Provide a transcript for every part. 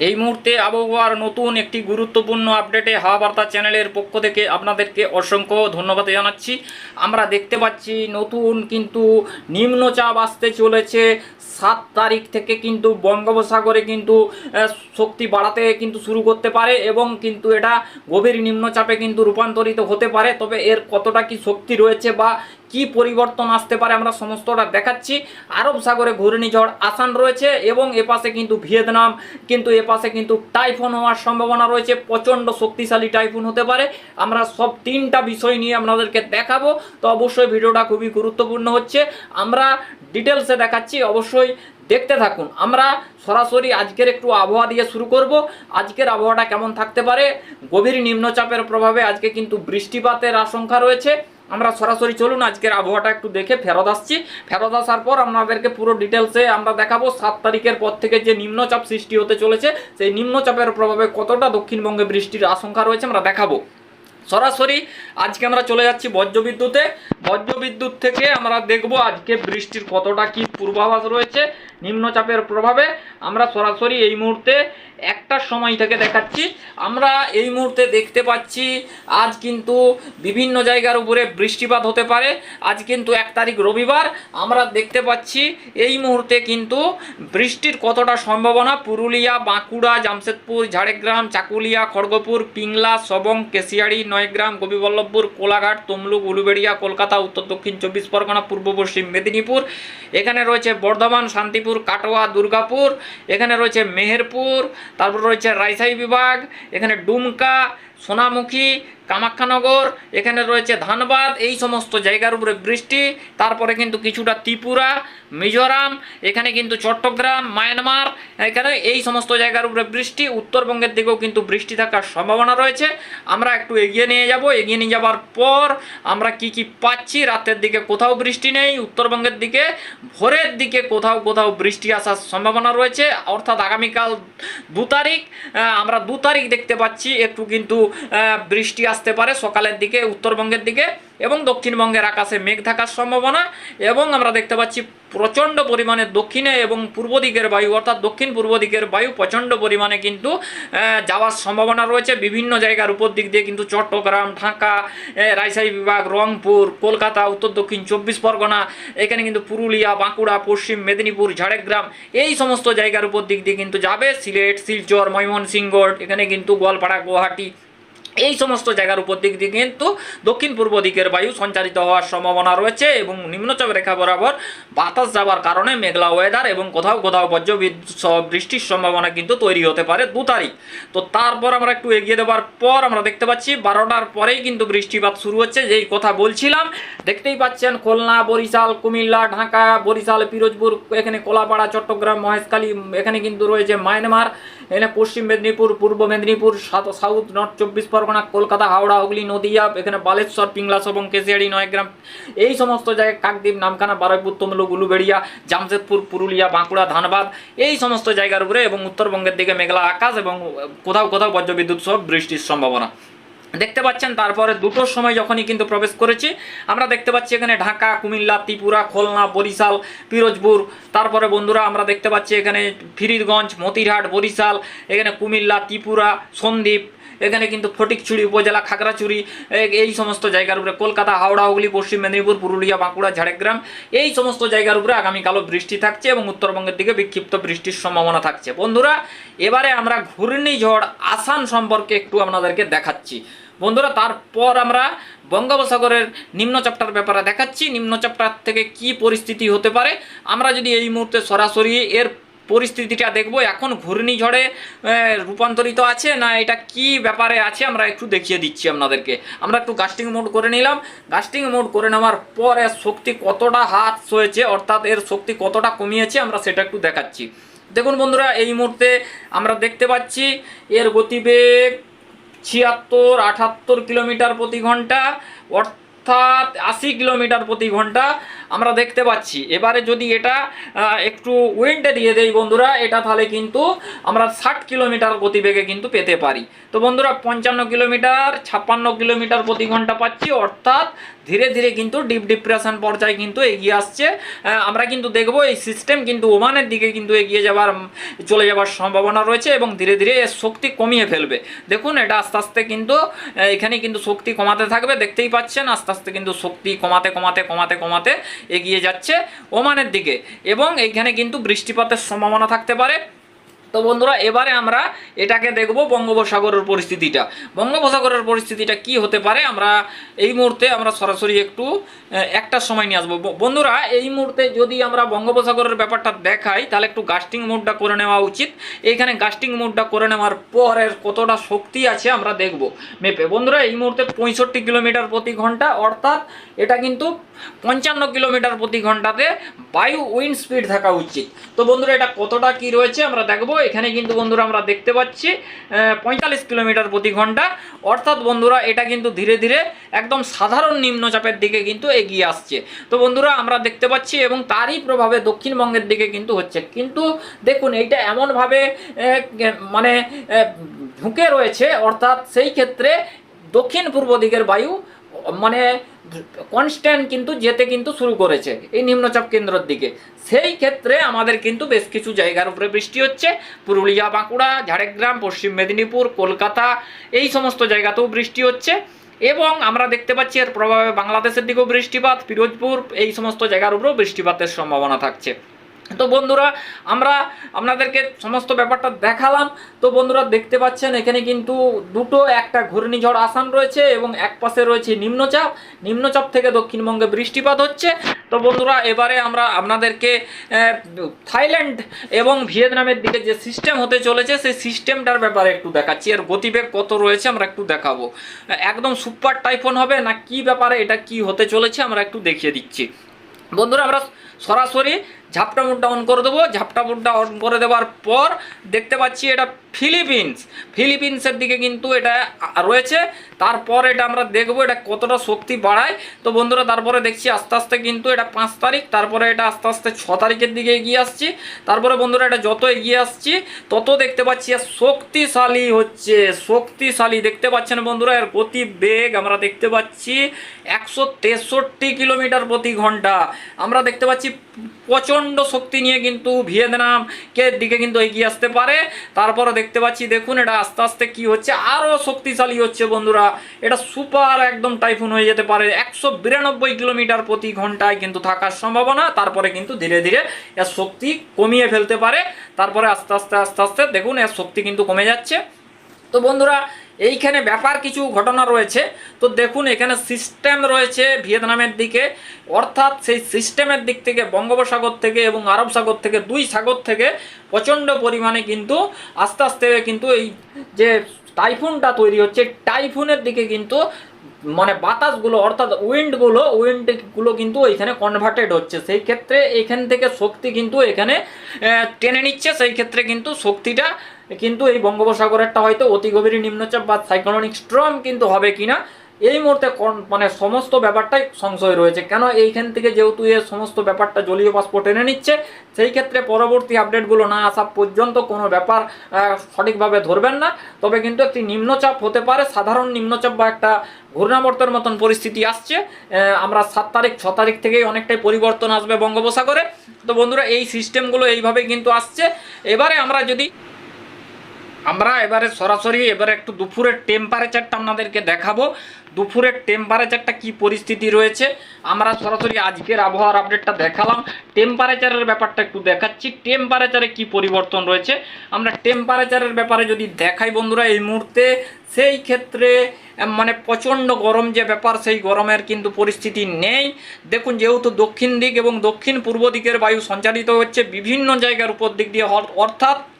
এই মুহূর্তে আবহাওয়ার নতুন একটি গুরুত্বপূর্ণ আপডেটে হাওয়া বার্তা চ্যানেলের পক্ষ থেকে আপনাদেরকে অসংখ্য ধন্যবাদ জানাচ্ছি। আমরা দেখতে পাচ্ছি নতুন কিন্তু নিম্নচাপ আসতে চলেছে। সাত তারিখ থেকে কিন্তু বঙ্গোপসাগরে কিন্তু শক্তি বাড়াতে কিন্তু শুরু করতে পারে এবং কিন্তু এটা গভীর নিম্নচাপে কিন্তু রূপান্তরিত হতে পারে। তবে এর কতটা কি শক্তি রয়েছে বা কি পরিবর্তন আসতে পারে আমরা সমস্তটা দেখাচ্ছি। আরব সাগরে ঘূর্ণিঝড় আসান রয়েছে এবং এপাশে কিন্তু ভিয়েতনাম, কিন্তু এপাশে কিন্তু টাইফুন হওয়ার সম্ভাবনা রয়েছে। প্রচণ্ড শক্তিশালী টাইফুন হতে পারে। আমরা সব তিনটা বিষয় নিয়ে আপনাদেরকে দেখাবো। তো অবশ্যই ভিডিওটা খুবই গুরুত্বপূর্ণ হচ্ছে। আমরা ডিটেলসে দেখাচ্ছি। অবশ্যই দেখতে থাকুন। আমরা সরাসরি আজকের একটু আবহাওয়া দিয়ে শুরু করব। আজকের আবহাওয়াটা কেমন থাকতে পারে? গভীর নিম্নচাপের প্রভাবে আজকে কিন্তু বৃষ্টিপাতের আশঙ্কা রয়েছে। আমরা সরাসরি চলুন, আজকের আবহাওয়াটা একটু দেখে ফেরত আসছি। ফেরত আসার পর আপনাদেরকে পুরো ডিটেলসে আমরা দেখাবো সাত তারিখের পর থেকে যে নিম্নচাপ সৃষ্টি হতে চলেছে। সেই নিম্নচাপের প্রভাবে কতটা দক্ষিণবঙ্গে বৃষ্টির আশঙ্কা রয়েছে আমরা দেখাবো। সরাসরি আজকে আমরা চলে যাচ্ছি বজ্রবিদ্যুতে। বজ্রবিদ্যুৎ থেকে আমরা দেখব আজকে বৃষ্টির কতটা কি পূর্বাভাস রয়েছে, নিম্নচাপের প্রভাবে। আমরা সরাসরি এই মুহূর্তে একটার সময় থেকে দেখাচ্ছি। আমরা এই মুহূর্তে দেখতে পাচ্ছি, আজ কিন্তু বিভিন্ন জায়গার উপরে বৃষ্টিপাত হতে পারে। আজ কিন্তু এক তারিখ রবিবার। আমরা দেখতে পাচ্ছি, এই মুহূর্তে কিন্তু বৃষ্টির কতটা সম্ভাবনা পুরুলিয়া, বাঁকুড়া, জামশেদপুর, ঝাড়গ্রাম, চাকুলিয়া, খড়গপুর, পিংলা, সবং, কেশিয়াড়ি নয়গ্রাম কবিবল্লভপুর কোলাঘাট, তমলুক, উলুবেড়িয়া, কলকাতা, উত্তর দক্ষিণ চব্বিশ পরগনা, পূর্ব পশ্চিম মেদিনীপুর। এখানে রয়েছে বর্ধমান, শান্তিপুর, কাটোয়া, দুর্গাপুর। এখানে রয়েছে মেহেরপুর। তারপর রয়েছে রাইসাই বিভাগ। এখানে ডুমকা, সোনামুখী কামাখ্যানগর, এখানে রয়েছে ধানবাদ, এই সমস্ত জায়গার উপরে বৃষ্টি, তারপরে কিন্তু কিছুটা ত্রিপুরা, মিজোরাম, এখানে কিন্তু চট্টগ্রাম, মায়ানমার, এখানে এই সমস্ত জায়গার উপরে বৃষ্টি, উত্তরবঙ্গের দিকেও কিন্তু বৃষ্টি থাকার সম্ভাবনা রয়েছে। আমরা একটু এগিয়ে নিয়ে যাব, এগিয়ে নিয়ে যাওয়ার পর আমরা কি কি পাচ্ছি, রাতের দিকে কোথাও বৃষ্টি নেই, উত্তরবঙ্গের দিকে, ভোরের দিকে কোথাও কোথাও বৃষ্টি আসার সম্ভাবনা রয়েছে, অর্থাৎ আগামীকাল দু তারিখ আমরা দু তারিখ দেখতে পাচ্ছি, একটু কিন্তু বৃষ্টি আসতে পারে সকালের দিকে, উত্তরবঙ্গের দিকে এবং দক্ষিণবঙ্গের আকাশে মেঘ থাকার সম্ভাবনা এবং আমরা দেখতে পাচ্ছি প্রচণ্ড পরিমাণে দক্ষিণে এবং পূর্ব দিকের বায়ু, অর্থাৎ দক্ষিণ পূর্ব দিকের বায়ু প্রচণ্ড পরিমাণে কিন্তু যাওয়ার সম্ভাবনা রয়েছে। বিভিন্ন জায়গার উপর দিক দিয়ে কিন্তু চট্টগ্রাম, ঢাকা রাজশাহী বিভাগ, রংপুর, কলকাতা, উত্তর দক্ষিণ, চব্বিশ পরগনা, এখানে কিন্তু পুরুলিয়া, বাঁকুড়া, পশ্চিম মেদিনীপুর, ঝাড়গ্রাম এই সমস্ত জায়গার উপর দিক দিয়ে কিন্তু যাবে সিলেট, শিলচর, ময়মনসিংহ, এখানে কিন্তু গোয়ালপাড়া, গুয়াহাটি এই সমস্ত জায়গার উপর দিক দিয়ে কিন্তু দক্ষিণ পূর্ব দিকের বায়ু সঞ্চারিত হওয়ার সম্ভাবনা রয়েছে এবং নিম্নচাপ রেখা বরাবর বাতাস যাওয়ার কারণে মেঘলা ওয়েদার এবং কোথাও কোথাও বজ্রবিদ্যুৎ বৃষ্টির সম্ভাবনা কিন্তু তৈরি হতে পারে দু তারিখ। তো তারপর আমরা একটু এগিয়ে দেওয়ার পর আমরা দেখতে পাচ্ছি বারোটার পরেই কিন্তু বৃষ্টিপাত শুরু হচ্ছে, যেই কথা বলছিলাম। দেখতেই পাচ্ছেন খুলনা, বরিশাল, কুমিল্লা, ঢাকা, বরিশাল, পিরোজপুর, এখানে কোলাপাড়া, চট্টগ্রাম, মহেশখালী, এখানে কিন্তু রয়েছে মায়ানমার। এখানে পশ্চিম মেদিনীপুর, পূর্ব মেদিনীপুর সাউথ, নর্থ, চব্বিশ পরগনা, কলকাতা, হাওড়া, হুগলি, নদীয়া, এখানে বালেশ্বর পিংলাস এবং কেশিয়াড়ি, নয়গ্রাম, এই সমস্ত জায়গায় কাকদ্বীপ, নামখানা বারুইপুর তমলুক, উলুবেড়িয়া, জামশেদপুর, পুরুলিয়া, বাঁকুড়া, ধানবাদ, এই সমস্ত জায়গার উপরে এবং উত্তরবঙ্গের দিকে মেঘলা আকাশ এবং কোথাও কোথাও বজ্রবিদ্যুৎ সহ বৃষ্টির সম্ভাবনা। দেখতে পাচ্ছেন, তারপরে দুটোর সময় যখনই কিন্তু প্রবেশ করেছে, আমরা দেখতে পাচ্ছি এখানে ঢাকা, কুমিল্লা, ত্রিপুরা, খুলনা, বরিশাল, পিরোজপুর, তারপরে বন্ধুরা আমরা দেখতে পাচ্ছি এখানে ফিরিদগঞ্জ মতিরহাট, বরিশাল, এখানে কুমিল্লা, ত্রিপুরা, সন্দ্বীপ এখানে কিন্তু ফটিকছড়ি, উপজেলা খাগড়াছড়ি, এ- এই সমস্ত জায়গার উপরে কলকাতা, হাওড়া, হুগলি, পশ্চিম মেদিনীপুর, পুরুলিয়া, বাঁকুড়া, ঝাড়গ্রাম, এই সমস্ত জায়গার উপরে আগামীকালও বৃষ্টি থাকছে এবং উত্তরবঙ্গের দিকে বিক্ষিপ্ত বৃষ্টির সম্ভাবনা থাকছে। বন্ধুরা, এবারে আমরা ঘূর্ণিঝড় আসান সম্পর্কে একটু আপনাদেরকে দেখাচ্ছি। বন্ধুরা, তারপর আমরা বঙ্গোপসাগরের নিম্নচাপটার ব্যাপারে দেখাচ্ছি। নিম্নচাপটার থেকে কি পরিস্থিতি হতে পারে? আমরা যদি এই মুহূর্তে সরাসরি এর পরিস্থিতিটা দেখব। এখন ঘূর্ণিঝড়ে রূপান্তরিত আছে না এটা কি ব্যাপারে আছে আমরা একটু দেখিয়ে দিচ্ছি আপনাদেরকে। আমরা একটু গাস্টিং মোড করে নিলাম। গাস্টিং মোড করে নেওয়ার পর এর শক্তি কতটা হাত হয়েছে, অর্থাৎ এর শক্তি কতটা কমিয়েছে আমরা সেটা একটু দেখাচ্ছি। দেখুন বন্ধুরা, এই মুহূর্তে আমরা দেখতে পাচ্ছি এর গতিবেগ ছিয়াত্তর, আটাত্তর কিলোমিটার প্রতি ঘণ্টা, অর্থাৎ আশি কিলোমিটার প্রতি ঘণ্টা। আমরা দেখতে পাচ্ছি। এবারে যদি এটা একটু উইন্ডে দিয়ে দেই বন্ধুরা, এটা তাহলে কিন্তু আমরা ষাট কিলোমিটার গতিবেগে কিন্তু পেতে পারি। তো বন্ধুরা, পঞ্চান্ন কিলোমিটার, ছাপ্পান্ন কিলোমিটার প্রতি ঘণ্টা পাচ্ছি, অর্থাৎ ধীরে ধীরে কিন্তু ডিপ ডিপ্রেশন পর্যায়ে কিন্তু এগিয়ে আসছে। আমরা কিন্তু দেখব এই সিস্টেম কিন্তু ওমানের দিকে কিন্তু এগিয়ে যাওয়ার চলে যাওয়ার সম্ভাবনা রয়েছে এবং ধীরে ধীরে এর শক্তি কমিয়ে ফেলবে। দেখুন, এটা আস্তে আস্তে কিন্তু এখানে কিন্তু শক্তি কমাতে থাকবে। দেখতেই পাচ্ছেন, আস্তে আস্তে কিন্তু শক্তি কমাতে কমাতে কমাতে কমাতে এগিয়ে যাচ্ছে ওমানের দিকে। এবং এইখানে কিন্তু বৃষ্টিপাতের সম্ভাবনা থাকতে পারে। তো বন্ধুরা এবারে আমরা এটাকে দেখব বঙ্গোপসাগরের পরিস্থিতিটা। বঙ্গোপসাগরের পরিস্থিতিটা কি হতে পারে? আমরা এই মুহূর্তে আমরা সরাসরি একটু আহ, একটা সময় নিয়ে আসব। বন্ধুরা এই মুহূর্তে যদি আমরা বঙ্গোপসাগরের ব্যাপারটা দেখাই তাহলে একটু গাস্টিং মোডটা করে নেওয়া উচিত। এইখানে গাস্টিং মোডটা করে নেওয়ার পরের কতটা শক্তি আছে আমরা দেখব মেপে। বন্ধুরা এই মুহূর্তে পঁয়ষট্টি কিলোমিটার প্রতি ঘণ্টা অর্থাৎ এটা কিন্তু পঞ্চান্ন কিলোমিটার প্রতি ঘন্টাতে বায়ু উইন্ড স্পিড থাকা উচিত। তো বন্ধুরা এটা কতটা কি রয়েছে আমরা দেখব। এখানে কিন্তু বন্ধুরা আমরা দেখতে পাচ্ছি পঁয়তাল্লিশ কিলোমিটার প্রতি ঘণ্টা। অর্থাৎ বন্ধুরা, এটা কিন্তু ধীরে ধীরে একদম সাধারণ নিম্নচাপের দিকে কিন্তু এগিয়ে আসছে। তো বন্ধুরা, আমরা দেখতে পাচ্ছি এবং তারই প্রভাবে দক্ষিণবঙ্গের দিকে কিন্তু হচ্ছে। কিন্তু দেখুন, এইটা এমনভাবে মানে ঢুকে রয়েছে। অর্থাৎ সেই ক্ষেত্রে দক্ষিণ পূর্ব দিকের বায়ু মানে কনস্ট্যান্ট কিন্তু যেতে কিন্তু শুরু করেছে, এই নিম্নচাপ কেন্দ্রের দিকে। সেই ক্ষেত্রে আমাদের কিন্তু বেশ কিছু জায়গার উপরে বৃষ্টি হচ্ছে। পুরুলিয়া, বাঁকুড়া, ঝাড়গ্রাম, পশ্চিম মেদিনীপুর, কলকাতা, এই সমস্ত জায়গাতেও বৃষ্টি হচ্ছে। এবং আমরা দেখতে পাচ্ছি এর প্রভাবে বাংলাদেশের দিকেও বৃষ্টিপাত, ফিরোজপুর, এই সমস্ত জায়গার উপরেও বৃষ্টিপাতের সম্ভাবনা থাকছে। তো বন্ধুরা, আমরা আপনাদেরকে সমস্ত ব্যাপারটা দেখালাম। তো বন্ধুরা, দেখতে পাচ্ছেন, এখানে কিন্তু দুটো, একটা ঘূর্ণিঝড় আসান রয়েছে এবং এক পাশে রয়েছে নিম্নচাপ। নিম্নচাপ থেকে দক্ষিণবঙ্গে বৃষ্টিপাত হচ্ছে। তো বন্ধুরা, এবারে আমরা আপনাদেরকে থাইল্যান্ড এবং ভিয়েতনামের দিকে যে সিস্টেম হতে চলেছে, সেই সিস্টেমটার ব্যাপারে একটু দেখাচ্ছি। এর গতিবেগ কত রয়েছে, আমরা একটু দেখাবো। একদম সুপার টাইফোন হবে, না কি ব্যাপারে, এটা কি হতে চলেছে, আমরা একটু দেখিয়ে দিচ্ছি। বন্ধুরা, আমরা সরাসরি ঝাপটা মুডটা অন করে দেবো। ঝাপটা মুডটা অন করে দেওয়ার পর দেখতে পাচ্ছি এটা ফিলিপিন্স। ফিলিপিন্সের দিকে কিন্তু এটা রয়েছে। তারপর এটা আমরা দেখব এটা কতটা শক্তি বাড়ায়। তো বন্ধুরা, তারপরে দেখছি আস্তে আস্তে কিন্তু এটা পাঁচ তারিখ, তারপরে এটা আস্তে আস্তে ছ তারিখের দিকে এগিয়ে আসছি। তারপরে বন্ধুরা, এটা যত এগিয়ে আসছি, তত দেখতে পাচ্ছি এর শক্তিশালী হচ্ছে। শক্তিশালী, দেখতে পাচ্ছেন বন্ধুরা, এর গতি বেগ আমরা দেখতে পাচ্ছি একশো তেষট্টি কিলোমিটার প্রতি ঘণ্টা। আমরা দেখতে পাচ্ছি প্রচণ্ড শক্তি নিয়ে কিন্তু ভিয়েতনামকে দিকে কিন্তু এগিয়ে আসতে পারে। তারপরে দেখতে পাচ্ছি, দেখুন এটা আস্তে আস্তে কি হচ্ছে আরও শক্তিশালী হচ্ছে বন্ধুরা। এটা সুপার একদম টাইফুন হয়ে যেতে পারে। একশো বিরানব্বই কিলোমিটার প্রতি ঘন্টায় কিন্তু থাকার সম্ভাবনা। তারপরে কিন্তু ধীরে ধীরে এর শক্তি কমিয়ে ফেলতে পারে। তারপরে আস্তে আস্তে আস্তে আস্তে দেখুন এর শক্তি কিন্তু কমে যাচ্ছে। তো বন্ধুরা এইখানে ব্যাপার কিছু ঘটনা রয়েছে। তো দেখুন, এখানে সিস্টেম রয়েছে ভিয়েতনামের দিকে। অর্থাৎ সেই সিস্টেমের দিক থেকে, বঙ্গোপসাগর থেকে এবং আরব সাগর থেকে, দুই সাগর থেকে প্রচণ্ড পরিমাণে কিন্তু আস্তে আস্তে কিন্তু এই যে টাইফুনটা তৈরি হচ্ছে টাইফুনের দিকে কিন্তু মানে বাতাসগুলো, অর্থাৎ উইন্ডগুলো উইন্ডগুলো কিন্তু এখানে কনভার্টেড হচ্ছে। সেই ক্ষেত্রে এখান থেকে শক্তি কিন্তু এখানে টেনে নিচ্ছে। সেই ক্ষেত্রে কিন্তু শক্তিটা কিন্তু এই বঙ্গোপসাগরেরটা হয়তো অতি গভীর নিম্নচাপ বা সাইক্লোনিক স্ট্রম কিন্তু হবে কিনা, এই মুহূর্তে মানে সমস্ত ব্যাপারটাই সংশয় রয়েছে। কেন এইখান থেকে যেহেতু এর সমস্ত ব্যাপারটা জলীয় বাষ্প টেনে নিচ্ছে, সেই ক্ষেত্রে পরবর্তী আপডেটগুলো না আসা পর্যন্ত কোনো ব্যাপার সঠিকভাবে ধরবেন না। তবে কিন্তু একটি নিম্নচাপ হতে পারে, সাধারণ নিম্নচাপ বা একটা ঘূর্ণাবর্তের মতন পরিস্থিতি আসছে আমরা সাত তারিখ, ছ তারিখ থেকেই অনেকটাই পরিবর্তন আসবে বঙ্গোপসাগরে। তো বন্ধুরা, এই সিস্টেমগুলো এইভাবে কিন্তু আসছে। এবারে আমরা যদি আমরা এবারে সরাসরি, এবারে একটু দুপুরের টেম্পারেচারটা আপনাদেরকে দেখাবো। দুপুরের টেম্পারেচারটা কি পরিস্থিতি রয়েছে, আমরা সরাসরি আজকের আবহাওয়ার আপডেটটা দেখালাম। টেম্পারেচারের ব্যাপারটা একটু দেখাচ্ছি টেম্পারেচারে কি পরিবর্তন রয়েছে? আমরা টেম্পারেচারের ব্যাপারে যদি দেখাই বন্ধুরা, এই মুহূর্তে সেই ক্ষেত্রে মানে প্রচণ্ড গরম যে ব্যাপার, সেই গরমের কিন্তু পরিস্থিতি নেই। দেখুন, যেহেতু দক্ষিণ দিক এবং দক্ষিণ পূর্ব দিকের বায়ু সঞ্চালিত হচ্ছে, বিভিন্ন জায়গার উপর দিক দিয়ে অর- অর্থাৎ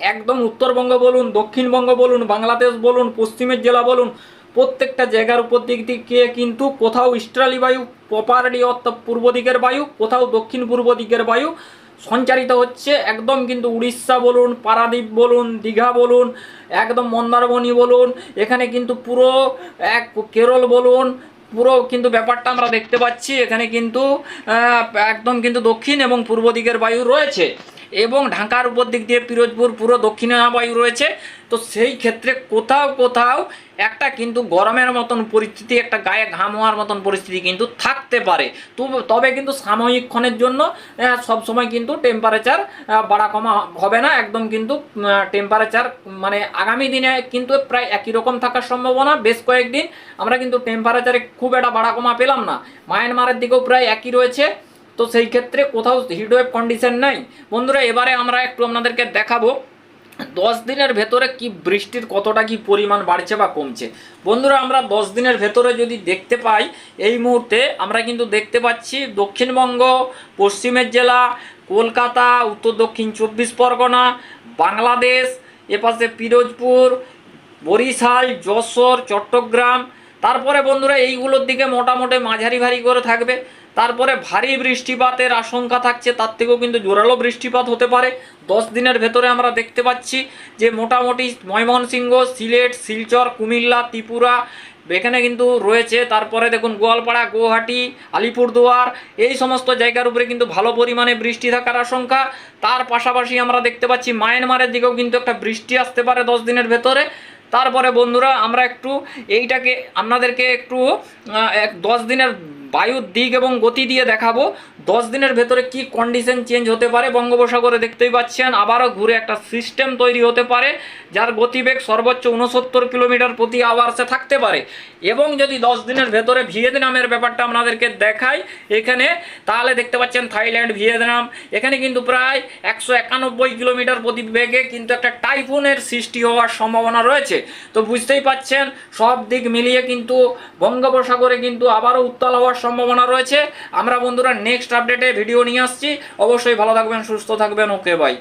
একদম উত্তরবঙ্গ বলুন, দক্ষিণবঙ্গ বলুন, বাংলাদেশ বলুন, পশ্চিমের জেলা বলুন, প্রত্যেকটা জায়গার উপর দিক দিকে কিন্তু কোথাও ইস্ট্রালি বায়ু, প্রপারলি অর্থাৎ পূর্ব দিকের বায়ু, কোথাও দক্ষিণ পূর্ব দিকের বায়ু সঞ্চারিত হচ্ছে একদম কিন্তু উড়িষ্যা বলুন, পারাদ্বীপ বলুন, দীঘা বলুন, একদম মন্দারমণি বলুন, এখানে কিন্তু পুরো এক কেরল বলুন, পুরো কিন্তু ব্যাপারটা আমরা দেখতে পাচ্ছি, এখানে কিন্তু একদম কিন্তু দক্ষিণ এবং পূর্ব দিকের বায়ু রয়েছে। এবং ঢাকার উপর দিক দিয়ে পিরোজপুর পুরো দক্ষিণে বায়ু রয়েছে। তো সেই ক্ষেত্রে কোথাও কোথাও একটা কিন্তু গরমের মতন পরিস্থিতি একটা গায়ে ঘাম হওয়ার মতন পরিস্থিতি কিন্তু থাকতে পারে। তবে কিন্তু সাময়িকক্ষণের জন্য আহ, সবসময় কিন্তু টেম্পারেচার বাড়া কমা হবে না। একদম কিন্তু টেম্পারেচার মানে আগামী দিনে কিন্তু প্রায় একই রকম থাকার সম্ভাবনা। বেশ কয়েকদিন আমরা কিন্তু টেম্পারেচারে খুব একটা বাড়া কমা পেলাম না। মায়ানমারের দিকেও প্রায় একই রয়েছে। তো সেই ক্ষেত্রে কোথাও হিটওয়েভ কন্ডিশন নাই। বন্ধুরা, এবারে আমরা একটু আপনাদেরকে দেখাবো দশ দিনের ভেতরে কি বৃষ্টির কতটা কি পরিমাণ বাড়ছে বা কমছে। বন্ধুরা, আমরা দশ দিনের ভেতরে যদি দেখতে পাই, এই মুহূর্তে আমরা কিন্তু দেখতে পাচ্ছি দক্ষিণবঙ্গ, পশ্চিমের জেলা, কলকাতা, উত্তর দক্ষিণ চব্বিশ পরগনা, বাংলাদেশ, এপাশে পিরোজপুর, বরিশাল, যশোর, চট্টগ্রাম তারপরে বন্ধুরা এইগুলোর দিকে মোটামুটি মাঝারি ভারী করে থাকবে। তারপরে ভারী বৃষ্টিপাতের আশঙ্কা থাকছে, তার থেকেও কিন্তু জোরালো বৃষ্টিপাত হতে পারে। দশ দিনের ভেতরে আমরা দেখতে পাচ্ছি যে মোটামুটি ময়মনসিংহ, সিলেট, শিলচর, কুমিল্লা, ত্রিপুরা এখানে কিন্তু রয়েছে। তারপরে দেখুন গোয়ালপাড়া, গুয়াহাটি, আলিপুরদুয়ার, এই সমস্ত জায়গার উপরে কিন্তু ভালো পরিমাণে বৃষ্টি থাকার আশঙ্কা। তার পাশাপাশি আমরা দেখতে পাচ্ছি মায়ানমারের দিকেও কিন্তু একটা বৃষ্টি আসতে পারে দশ দিনের ভেতরে। তারপরে বন্ধুরা আমরা একটু এইটাকে আপনাদেরকে একটু এক দশ দিনের বায়ুর দিক এবং গতি দিয়ে দেখাবো। দশ দিনের ভেতরে কি কন্ডিশন চেঞ্জ হতে পারে বঙ্গোপসাগরে দেখতেই পাচ্ছেন। আবারও ঘুরে একটা সিস্টেম তৈরি হতে পারে, যার গতিবেগ সর্বোচ্চ উনসত্তর কিলোমিটার প্রতি আওয়ার্সে থাকতে পারে। এবং যদি দশ দিনের ভেতরে ভিয়েতনামের ব্যাপারটা আপনাদেরকে দেখাই এখানে, তাহলে দেখতে পাচ্ছেন থাইল্যান্ড, ভিয়েতনাম। এখানে কিন্তু প্রায় একশো একানব্বই কিলোমিটার প্রতি বেগে কিন্তু একটা টাইফুনের সৃষ্টি হওয়ার সম্ভাবনা রয়েছে। তো বুঝতেই পাচ্ছেন, সব দিক মিলিয়ে কিন্তু বঙ্গোপসাগরে কিন্তু আবারও উত্তাল হওয়ার সম্ভাবনা রয়েছে। আমরা বন্ধুরা নেক্সট আপডেটে ভিডিও নিয়ে আসছি। অবশ্যই ভালো থাকবেন, সুস্থ থাকবেন। Okay bye